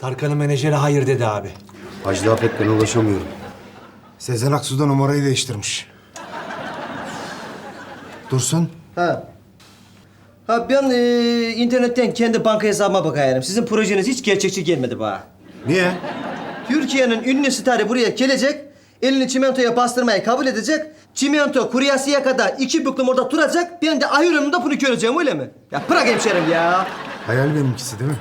Tarkan'ın menajeri hayır dedi abi. Hacı Apek'ten ulaşamıyorum. Sezen Aksu da numarayı değiştirmiş. Dursun. Ha. Ha ben e, internetten kendi banka hesabıma bakıyorum. Sizin projeniz hiç gerçekçi gelmedi bana. Niye? Türkiye'nin ünlü starı buraya gelecek, elini çimentoya bastırmayı kabul edecek. Çimento kuruyasıya kadar iki büklüm orada duracak. Ben de önünde bunu göreceğim öyle mi? Ya bırak hemşerim ya. Hayal benimkisi değil mi?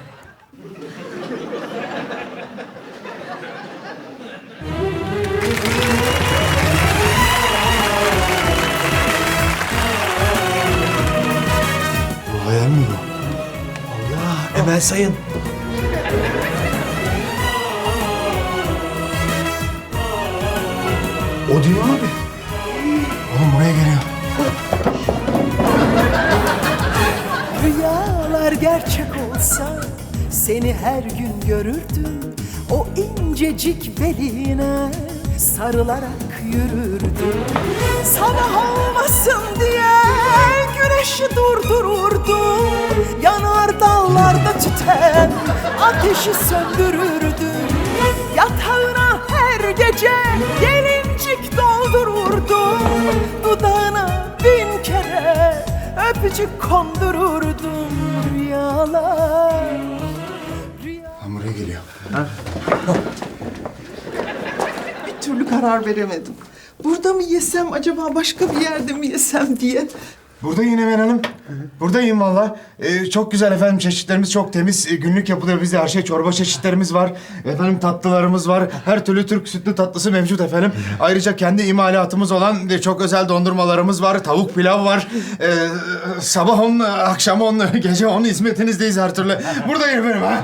Emel Sayın. O değil mi abi? Oğlum buraya geliyor. Rüyalar gerçek olsa seni her gün görürdüm O incecik beline sarılarak yürürdüm Sabah olmasın diye güneşi durdururdum Yanar dallarda tüten ateşi söndürürdüm Yatağına her gece gelincik doldururdum Dudağına bin kere öpücük kondururdum rüyalar buraya geliyor. Bir türlü karar veremedim. Burada mı yesem acaba başka bir yerde mi yesem diye. Buradayım Emel Hanım. Buradayım valla. Ee, çok güzel efendim çeşitlerimiz çok temiz. Ee, günlük yapılıyor bizde her şey. Çorba çeşitlerimiz var. Efendim tatlılarımız var. Her türlü Türk sütlü tatlısı mevcut efendim. Ayrıca kendi imalatımız olan e, çok özel dondurmalarımız var. Tavuk pilav var. Ee, sabah on, akşam on, gece on hizmetinizdeyiz her türlü. Buradayım efendim ha.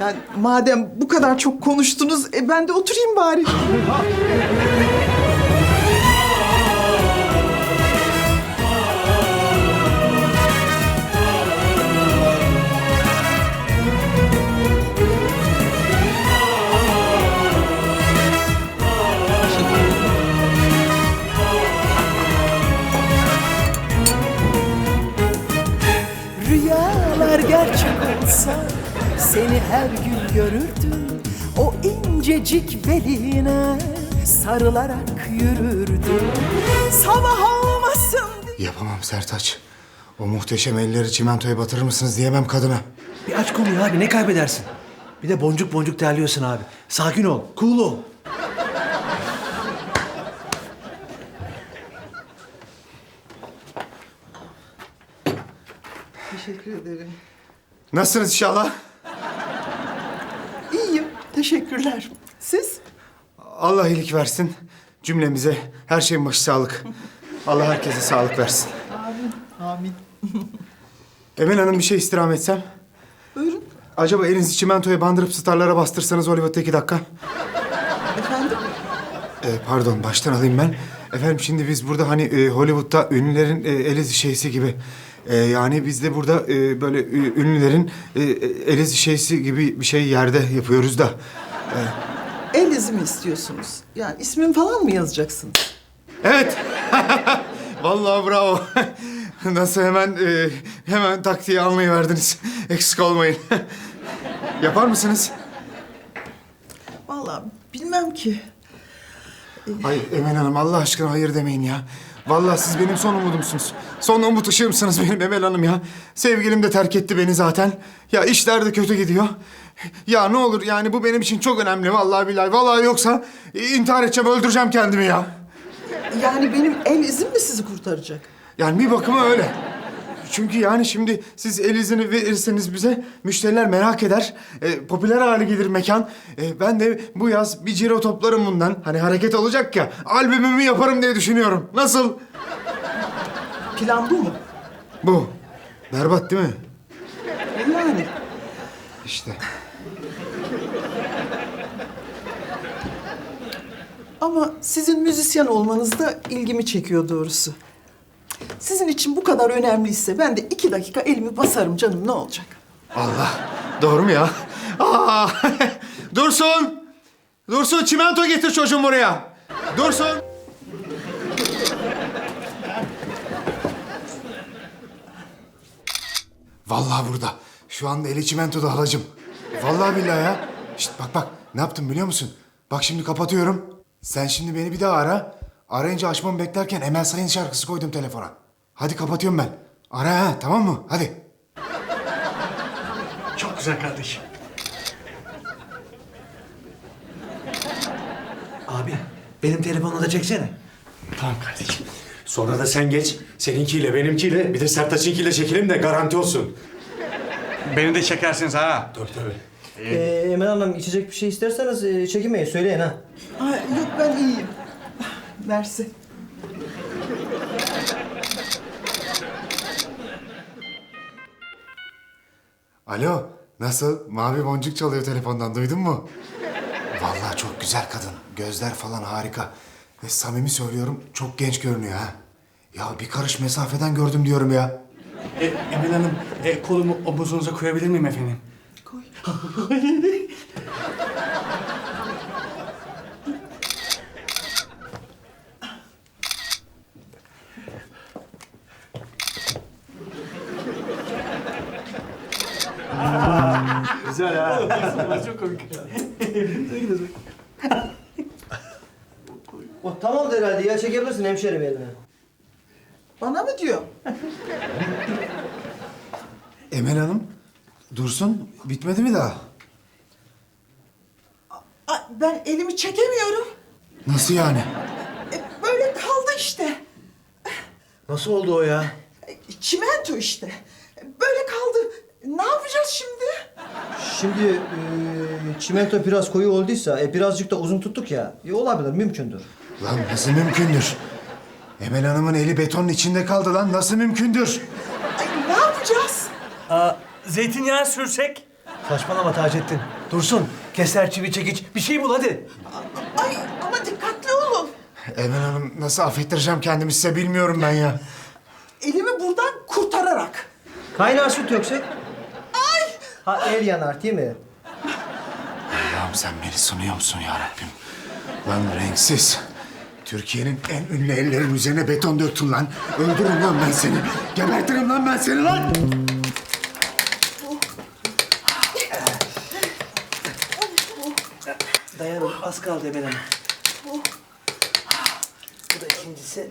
Yani madem bu kadar çok konuştunuz, e ben de oturayım bari. gerçek olsa seni her gün görürdüm O incecik beline sarılarak yürürdüm Sabah olmasın diye Yapamam Sertaç. O muhteşem elleri çimentoya batırır mısınız diyemem kadına. Bir aç konuyu abi ne kaybedersin? Bir de boncuk boncuk terliyorsun abi. Sakin ol, cool ol. Nasılsınız inşallah? İyiyim, teşekkürler. Siz? Allah iyilik versin cümlemize. Her şeyin başı sağlık. Allah herkese sağlık versin. Amin. Emel Hanım bir şey istirham etsem. Buyurun. Acaba elinizi çimentoya bandırıp starlara bastırsanız Hollywood'da iki dakika. Efendim? Ee, pardon baştan alayım ben. Efendim şimdi biz burada hani e, Hollywood'da ünlülerin e, eliz şeysi gibi. E, yani biz de burada e, böyle e, ünlülerin e, eliz şeysi gibi bir şey yerde yapıyoruz da. El izimi istiyorsunuz. Yani ismim falan mı yazacaksınız? Evet. Vallahi bravo. Nasıl hemen e, hemen taktiği almayı verdiniz. Eksik olmayın. Yapar mısınız? Vallahi bilmem ki. Hayır Emel Hanım Allah aşkına hayır demeyin ya. Vallahi siz benim son umudumsunuz. Son umut ışığımsınız benim Emel Hanım ya. Sevgilim de terk etti beni zaten. Ya işler de kötü gidiyor. Ya ne olur yani bu benim için çok önemli vallahi billahi. Vallahi yoksa intihar edeceğim öldüreceğim kendimi ya. Yani benim el izim mi sizi kurtaracak? Yani bir bakıma öyle. Çünkü yani şimdi siz el izini verirseniz bize müşteriler merak eder. E, popüler hale gelir mekan. E, ben de bu yaz bir ciro toplarım bundan. Hani hareket olacak ya. Albümümü yaparım diye düşünüyorum. Nasıl? Plan bu mu? Bu. Berbat değil mi? Yani. İşte. Ama sizin müzisyen olmanız da ilgimi çekiyor doğrusu. Sizin için bu kadar önemliyse ben de iki dakika elimi basarım canım ne olacak? Allah. Doğru mu ya? Aa! Dursun! Dursun çimento getir çocuğum buraya. Dursun! Vallahi burada. Şu anda eli çimentoda halacığım. Vallahi billahi ya. Şişt bak bak ne yaptım biliyor musun? Bak şimdi kapatıyorum. Sen şimdi beni bir daha ara. Arayınca açmamı beklerken Emel Sayın şarkısı koydum telefona. Hadi kapatıyorum ben. Ara ha tamam mı? Hadi. Çok güzel kardeşim. Abi benim telefonumu da çeksene. Tamam kardeşim. Sonra da sen geç. Seninkiyle benimkiyle bir de Sertaç'ınkiyle çekelim de garanti olsun. Beni de çekersiniz ha. Tabii tabii. Ee, Emel Hanım içecek bir şey isterseniz e, çekinmeyin söyleyin ha. Ay, yok ben iyiyim. Mersi. Alo nasıl? Mavi boncuk çalıyor telefondan duydun mu? Vallahi çok güzel kadın. Gözler falan harika. Ve samimi söylüyorum çok genç görünüyor ha. Ya bir karış mesafeden gördüm diyorum ya. E, Emel Hanım, e, kolumu omuzunuza koyabilir miyim efendim? Koy. O tamamdır herhalde ya çekebilirsin hemşerim eline. Bana mı diyor? Emel Hanım, Dursun bitmedi mi daha? Ay, ben elimi çekemiyorum. Nasıl yani? E, böyle kaldı işte. Nasıl oldu o ya? E, Çimento işte. E, Böyle kaldı. Ne yapacağız şimdi? Şimdi e, çimento biraz koyu olduysa e, birazcık da uzun tuttuk ya. E, olabilir mümkündür. Lan nasıl mümkündür? Emel Hanım'ın eli betonun içinde kaldı lan. Nasıl mümkündür? Ay, ne yapacağız? Zeytinyağı sürsek? Saçmalama Taceddin. Dursun. Keser çivi çekiç. Bir şey bul hadi. Ay ama dikkatli olun. Emel Hanım nasıl affettireceğim kendimi size bilmiyorum ben ya. Elimi buradan kurtararak. Kaynar süt yoksa? Ha el yanar değil mi? Allah'ım sen beni sunuyor musun ya Rabbim? Lan renksiz. Türkiye'nin en ünlü ellerin üzerine beton döktün lan. Öldürürüm lan ben seni. Gebertirim lan ben seni lan. Dayanın az kaldı Hanım. Bu da ikincisi.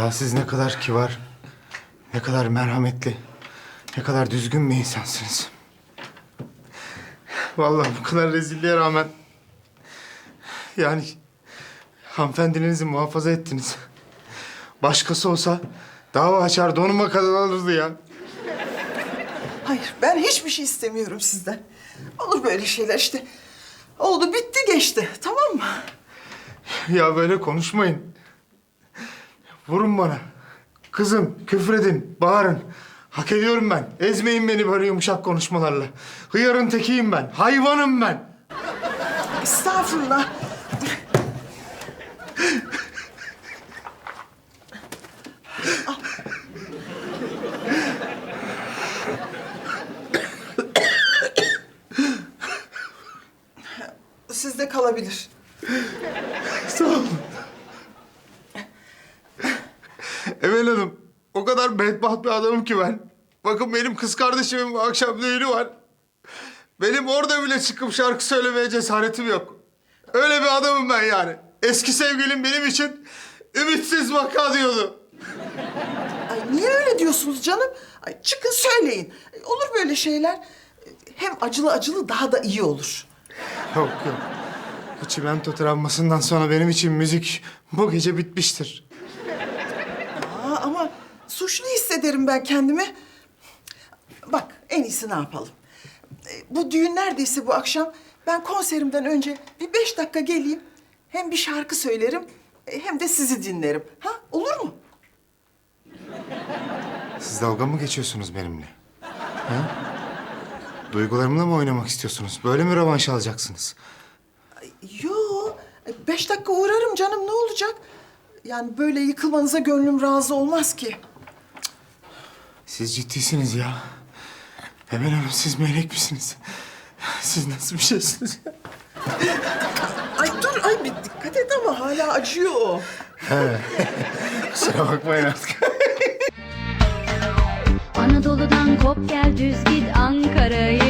Ya siz ne kadar kibar, ne kadar merhametli, ne kadar düzgün bir insansınız. Vallahi bu kadar rezilliğe rağmen... Yani hanımefendinizi muhafaza ettiniz. Başkası olsa dava açar donuma kadar alırdı ya. Hayır ben hiçbir şey istemiyorum sizden. Olur böyle şeyler işte. Oldu bitti geçti tamam mı? Ya böyle konuşmayın. Vurun bana. Kızım küfredin, bağırın. Hak ediyorum ben. Ezmeyin beni böyle yumuşak konuşmalarla. Hıyarın tekiyim ben. Hayvanım ben. Estağfurullah. Sizde kalabilir. Sağ olun. Emel Hanım, o kadar bedbaht bir adamım ki ben. Bakın benim kız kardeşimin bu akşam düğünü var. Benim orada bile çıkıp şarkı söylemeye cesaretim yok. Öyle bir adamım ben yani. Eski sevgilim benim için ümitsiz vaka diyordu. Ay niye öyle diyorsunuz canım? Ay çıkın söyleyin. Olur böyle şeyler. Hem acılı acılı daha da iyi olur. Yok yok. Bu çimento travmasından sonra benim için müzik bu gece bitmiştir. Suçlu hissederim ben kendimi. Bak en iyisi ne yapalım? E, Bu düğün neredeyse bu akşam Ben konserimden önce bir beş dakika geleyim. Hem bir şarkı söylerim e, hem de sizi dinlerim. Ha olur mu? Siz dalga mı geçiyorsunuz benimle? Ha? Duygularımla mı oynamak istiyorsunuz? Böyle mi rövanş alacaksınız? Yo, e, beş dakika uğrarım canım ne olacak? Yani böyle yıkılmanıza gönlüm razı olmaz ki. Siz ciddisiniz ya. Emel Hanım siz melek misiniz? Siz nasıl bir şeysiniz ya? Ay dur, ay bir dikkat et ama hala acıyor o. Kusura bakmayın artık. Anadolu'dan kop gel düz git Ankara'yı